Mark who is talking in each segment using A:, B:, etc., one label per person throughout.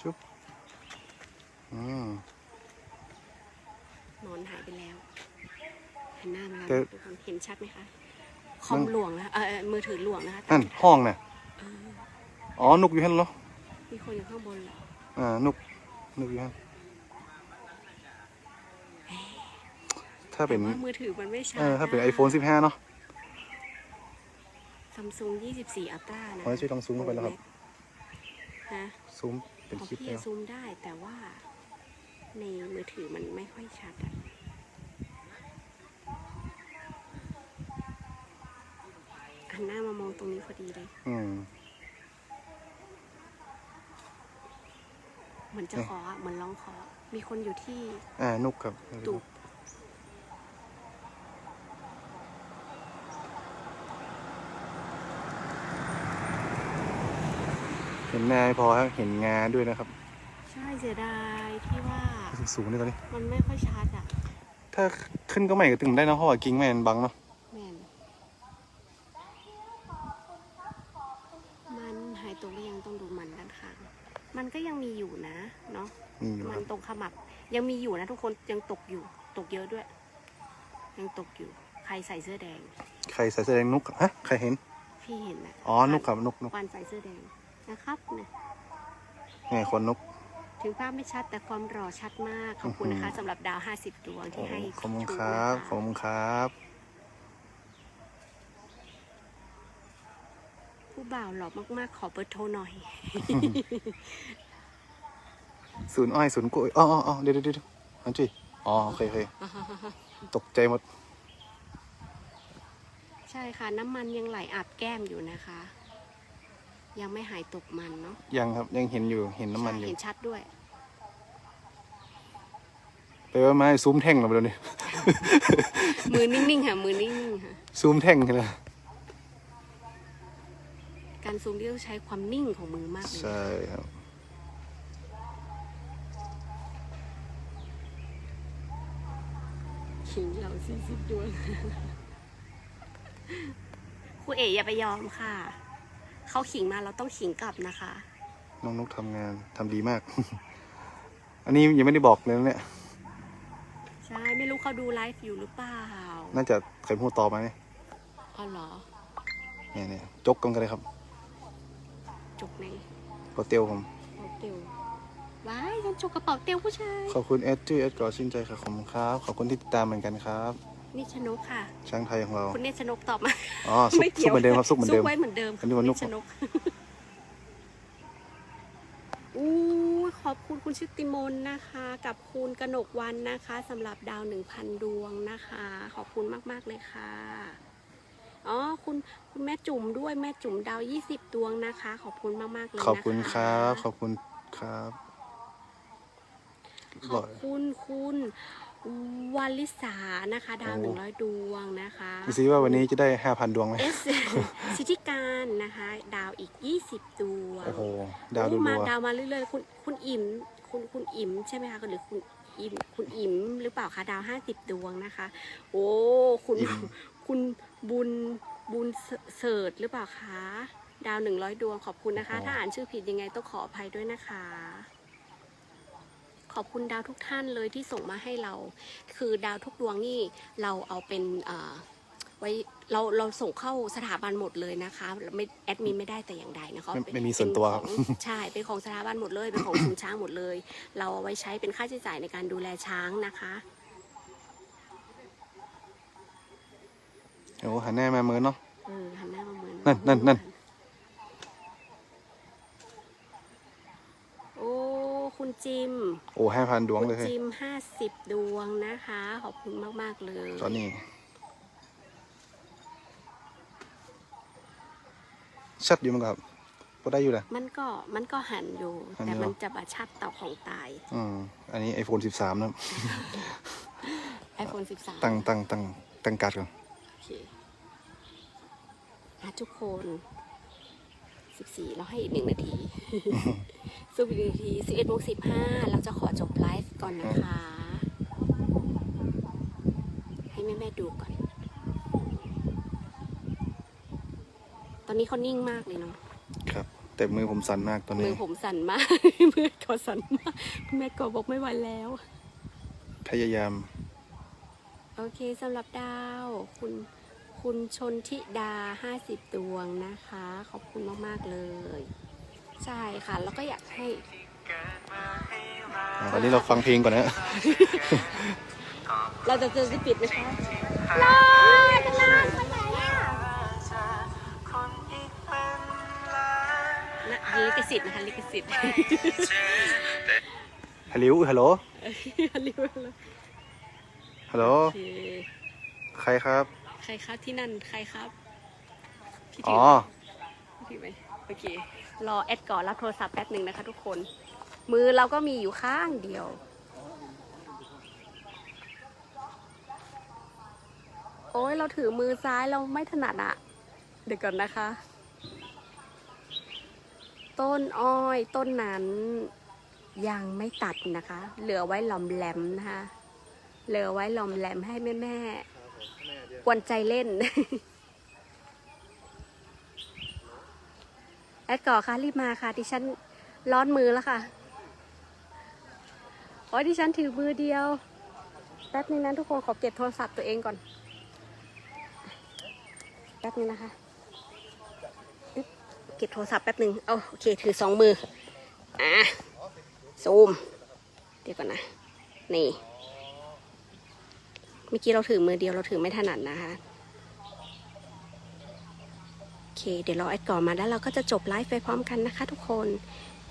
A: ชุบอืม
B: นอนหายไปแล้วหันหน้ามา
A: แต่
B: แล้วทุกคนเห็นชัดไหมคะคอมหลวงนะคะเออเออมือถือหลวงนะคะ
A: นั่นห้องน่ะ
B: เออ
A: อ๋อนุกอยู่ฮั่นเหรอ
B: มีคนอยู่ข้างบนเหรอ
A: อ่านุกนุกอยู่ฮั่นถ้าเป็น
B: แต่ว่ามือถือมันไม่ชัด
A: เออถ้าเป็น iPhone 15 เนาะ
B: ซัมซุง24 Ultra นะ
A: ขอให้ช่วยลองซูมเข้าไปแล้วครับ
B: ฮะ
A: ซูม เป็น
B: ของ
A: คลิป
B: พี่
A: แล้ว
B: ซูมได้แต่ว่าในมือถือมันไม่ค่อยชัดอะหันหน้ามามองตรงนี้พอดีเลย
A: อืม
B: เหมือนจะขออะเหมือนร้องขอ มีคนอยู่ที่
A: อ่านุกครับ
B: ตูบ
A: ห็นนาไม่พอครับเห็นงาด้วยนะครับ
B: ใช่เสียดายที่ว่า
A: สูงๆนี่ตอนนี้
B: มันไม่ค่อยชัดอะ
A: ถ้าขึ้นก็ใหม่ก็ตึงได้นะเพราะว่ากิ่งแม่นบังเนาะ
B: แม่นมันหายตัวหรือยังต้องดูมันด้านข้างมันก็ยังมีอยู่นะเนาะ
A: นี่อยู่
B: มั
A: คนรับ
B: ตรงขมับ ยังมีอยู่นะทุกคนยังตกอยู่ ตกเยอะด้วย ยังตกอยู่ ใครใส่เสื้อแดง
A: ใครใส่เสื้อแดงนุกฮะใครเห็น
B: พี่เห็นนะ
A: อ๋อนุกครับนุกนุก
B: วันใส่เสื้อแดง นะครับเนี่ย
A: ไงคนนุก
B: ถึงภาพไม่ชัดแต่ความรอชัดมาก ขอบคุณนะคะสำหรับดาว 50 ดวง
A: โอ้
B: ที่ให้
A: ขอบคุณ
B: ชู
A: ครับ
B: นะะ
A: ขอบคุณครับ
B: ผู้บ่าวหล่อมากๆ ขอเบอร์โทรหน่อย
A: ศูนย์อ้อยศูนย์กล้วยอ๋ออ๋ออ๋อเดี๋ยวเดี๋ยวเดี๋ยวอันจีอ๋อโอเคโอเคตกใจหมด
B: ใช่ค่ะ น้ำมันยังไหลอาบแก้มอยู่นะคะ ยังไม่หายตกมันเนาะ
A: ยังครับยังเห็นอยู่เห็นน้ำมันอ
B: ใช่
A: ยู่
B: เห็นชัดด้วย
A: ไปว่าไม้ซูมแท่งเราไปแล้วนี่
B: มือนิ่งๆค่ะ มือนิ่งๆค่ะ
A: ซูมแท่งเลย
B: การซูมที่ต้องใช้ความนิ่งของมือมากเลย
A: ใช่ครับ
B: ขิงเราสี่สิบดวงครูเอ๋อย่าไปยอมค่ะ เขาขิงมาเราต้องขิงกลับนะคะ
A: น้องนุกทำงานทำดีมาก อันนี้ยังไม่ได้บอกเลยนะเนี่ย
B: ใช่ไม่รู้เขาดูไลฟ์อยู่หรือเปล่า
A: น่าจะเคยพูดต่อมาเนี่ย
B: อ๋อเหรอ
A: เนี่ยเนี่ยจกกันกันเลยครับ
B: จุกใน
A: โปรเตียวผม
B: กระเป๋าเตียวว้ายฉันจุกกระเป๋าเตียวผู้ชาย
A: ขอบคุณเอสจื้อเอสกอชื่นใจครับขอบคุณครับ ขอบคุณที่ติดตามเหมือนกันครับ
B: นิชนกค่ะ
A: ช่างไทยของเรา
B: คุณเนชนกตอบมา
A: อ๋อซุป
B: ไม่
A: ซุปเหมือนเดิมครับซุปเหมือนเดิม
B: ไว้เหมือนเดิม
A: อันนี้วันนุก
B: ชนกอู้ยขอบคุณคุณชิติมนต์นะคะ กับคุณกนกวันนะคะสำหรับดาวหนึ่งพันดวงนะคะ ขอบคุณมาก ๆ เลยค่ะอ๋อคุณคุณแม่จุ๋มด้วยแม่จุ๋มดาวยี่สิบดวงนะคะ ขอบคุณมากๆเลยนะคะ
A: ขอบคุณครับ ขอบคุณครับ
B: ขอบคุณคุณ วาลิสานะคะ ดาวหนึ่งร้อยดวงนะคะ
A: ดูซิว่าวันนี้จะได้ห้าพันดวงไหม
B: เอสสิทธิการนะคะ ดาวอีก20ดวง
A: โอ้โหดาวดู
B: โอ้มา
A: ดัว
B: ดาวมาเรื่อยๆ คุณคุณอิ่มคุณคุณอิ่มใช่ไหมคะหรือคุณอิ่มคุณอิ่มหรือเปล่าคะดาว50ดวงนะคะ โอ้คุณ
A: อิ่ม
B: คุณบุญบุญเสิร์ชหรือเปล่าคะดาว100ดวงขอบคุณนะคะ ถ้าอ่านชื่อผิดยังไงต้องขออภัยด้วยนะคะ ขอบคุณดาวทุกท่านเลยที่ส่งมาให้เรา คือดาวทุกดวงนี่เราเอาเป็นเอ่อไว้เราเราส่งเข้าสถาบันหมดเลยนะคะไม่แอดมินไม่ได้แต่อย่างใดนะคะ
A: ไม่
B: เป็
A: ไม่มีส่วนตัวครับ
B: เป็นของใช่เป็นของสถาบันหมดเลยเป็นของศูนย์ช้างหมดเลย เราเอาไว้ใช้เป็นค่าใช้จ่ายในการดูแลช้างนะคะ
A: โอ้หันหน้ามาเมินเนาะ
B: เออหันหน้ามาเหมือน
A: นั่นนั่นนั่น
B: โอ้คุณ จิม
A: โอ้ห้าพันดวง
B: คุณ
A: เลยเฮ้ย
B: จิมห้าสิบดวงนะคะ ขอบคุณมาก ๆ เลย
A: ตอนนี้ ชัดอยู่มั้งครับพอได้อยู่แหละ
B: มันก็มันก็หันอยู่
A: หันอยู่
B: แต่มันจะบาชัดต่อของตาย
A: อืมอันนี้ iPhone 13นะครับ
B: iPhone 13
A: ตั้งตั้งตั้งตั้งการ์ดก่อน
B: โอเคอะทุกคน14เราให้อีกหนึ่งนาที สู้อีกหนึ่งนาที11โมง15เราจะขอจบไลฟ์ก่อนนะคะ ให้แม่แม่ๆดูก่อน ตอนนี้เขานิ่งมากเลยเนาะ
A: ครับ แต่มือผมสั่นมากตอน
B: มื
A: นี้
B: อผมสั่นมาก มือก็สั่นมากแม่ก็บอกไม่ไหวแล้ว
A: พยายาม
B: โอเคสำหรับดาว คุณคุณชนทิดา 50 ดวงนะคะ ขอบคุณมาก ๆ เลย ใช่ค่ะ แล้วก็อยากให้
A: อะตอนนี้เราฟังเพลงก่อนนะ
B: เราจะจะจะปิดนะคะลากันลาไปไหนอะนะลิขสิทธิ์นะคะลิขสิทธิ์
A: ฮัลโหลฮัลโหล
B: ลิขสิทธิ์
A: ฮัลโหล
B: โอเค
A: ใครครับ
B: ใครครับที่นั่นใครครับพี่
A: อ๋
B: ถื
A: อ
B: อไหมโอเค รอแอดก่อนรับโทรศัพท์แป๊บหนึ่งนะคะทุกคน มือเราก็มีอยู่ข้างเดียวโอ้ยเราถือมือซ้ายเราไม่ถนัดอะเดี๋ยวก่อนนะคะ ต้นอ้อยต้นนั้นยังไม่ตัดนะคะ เหลือไว้หลอมแหลมนะคะเหลือไว้หลอมแหลมให้แม่แม่กวนใจเล่น แอดก่อค่ะรีบมาค่ะ ดิฉันร้อนมือแล้วค่ะโอ้ยดิฉันถือมือเดียว แป๊บนึงนะทุกคนขอเก็บโทรศัพท์ตัวเองก่อน แป๊บนึงนะคะเก็บโทรศัพท์แป๊บนึงเอาโอเค ถือสองมือ อะ ซูม เดี๋ยวก่อนนะ นี่ เมื่อกี้เราถือมือเดียวเราถือไม่ถนัดนะคะ โอ เคเดี๋ยวเราแอดก่อนมาแล้วเราก็จะจบไลฟ์ไปพร้อมกันนะคะ ทุกคน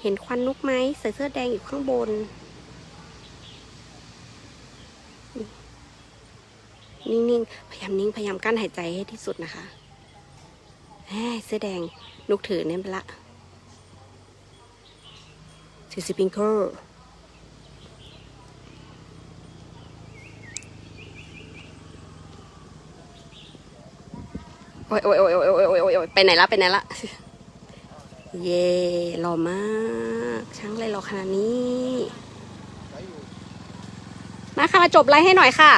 B: เห็นควันนุกไหมใส่เสื้อแดงอยู่ข้างบน นิ่งๆ พยายามนิ่ง พยายามกั้นหายใจให้ที่สุดนะคะแหมเสื้อแดงนุกถือเนี่ยไปละถือสปริงเกอร์ โอ้ยโอ้ยโอ้ยโอ้ยโอ้ยโอ้ยไปไหนละไปไหนละ เย่หล่อมาก ช่างเลยหล่อขนาดนี้ มาค่ะ มาจบไลฟ์ให้หน่อยค่ะ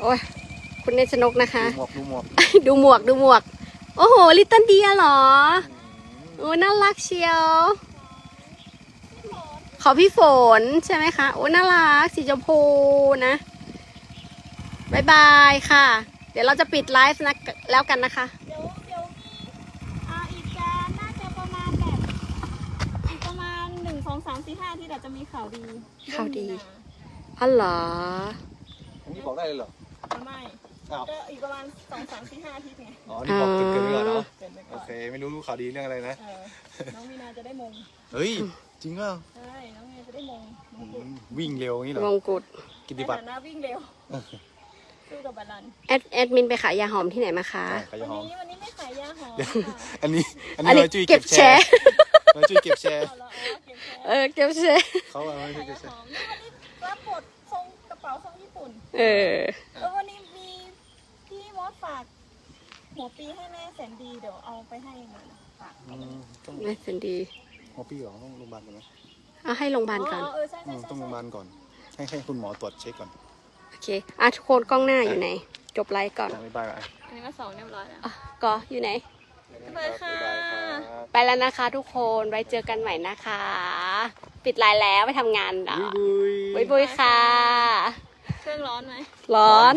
B: โอ้ย คุณเนชนกนะคะ
A: ดูหมวก ดูหมวก
B: ดูหมวก ดูหมวก โอ้โห ลิตเติ้ลเดียหรอ โอ้น่ารักเชียว ขอพี่ฝนใช่ไหมคะ โอ้น่ารัก สีชมพูนะ บายบายค่ะ เดี๋ยวเราจะปิดไลฟ์นะแล้วกันนะคะ
C: เดี๋ยวเดี๋ยวมีอ่าอีกจะน่าจะประมาณแบบอีกประมาณหนึ่งสองสามสี่ห้าที่เราจะมีข่าวดี
B: ข่าวดี
C: เรื่องมี
B: อ๋อเหรอ
A: อันนี้บอกได้เลยเหรอ
C: นาไม่
A: อ้าว
C: ก็อีกประมาณสองสามสี่ห้าอาทิตย์ไง
A: อ๋อ นี่บอกเกินๆไปก่อนเนาะ
C: เกินไป
A: โอ
C: ก่อน
A: เค ไม่รู้ข่าวดีเรื่องอะไรนะ
C: เออน้องมีนาจะได้มง
A: เฮ้ย จริงเปล่า
C: ใช่น้องมีนาจะได้มงม
A: อื
C: งกุฎ
A: มวิ่งเร็วอย่างนี้เหรอ
B: มงกุฎ
A: กิต
C: ใน
A: ติบัตร
C: ฐานะวิ่งเร็ว สู้กับบาลัน
B: แอดแอดมินไปขายยาหอมที่ไหนมาคะ
A: ใช่ขยะ
C: วัน
A: หอม
C: นี้วันนี้ไม่ขายยาหอม
A: เดี๋ยว
C: ค่ะ
A: อันนี้ อัน
B: อัน
A: นี้
B: นี้
A: เราจุ้ย
B: เก็
A: เก็
B: บบแช
A: แช
B: ร์
A: ร์เราจุ้ยเก็บแชร์
C: เอาละอ๋อเก็บแชร์
B: เออเก็บแชร์
A: เขาเอาไว้
C: ขาย
A: เก็บ
C: ยา
A: แช
C: ห
A: ร์
C: อมนี่วันนี้รับบททรงกระเป๋าทรงญี่ปุ่น
B: เออ
C: แล้ววันนี้มีพี่มอสฝากหัวปีให้แม่แสนดีเดี๋ยวเอาไปให้หน่อยนะฝาก
A: อืมต้อง
B: ไม่สันดี
A: หัวปี้เหรอต้องโรงพยาบาลก่อนไหม
B: เอาให้โรงพยาบาลก่อน
C: อ๋อเออใช่
A: อื
C: ใช่
A: ม
C: ใช่
A: ต้องโรงพยาบาลก่อน ให้ให้คุณหมอตรวจเช็คก่อน
B: โอ เคอะทุกคนกล้องหน้าอยู่ไหน จบไลฟ์ก่อน
A: อะบ๊ายบายอะ
C: อันนี้ก็สองเรียบร้อยแล้ว
B: อะก็อยู่ไหน
C: ไปค่ะ
A: บ๊ายบายครับ
B: ไปแล้วนะคะทุกคนไว้เจอกันใหม่นะคะ ปิดไลน์แล้วไปทำงานเนาะ
A: บุยบุย
B: บุยบุยค่ะ
C: เครื่องร้อนไหม
B: ร้อน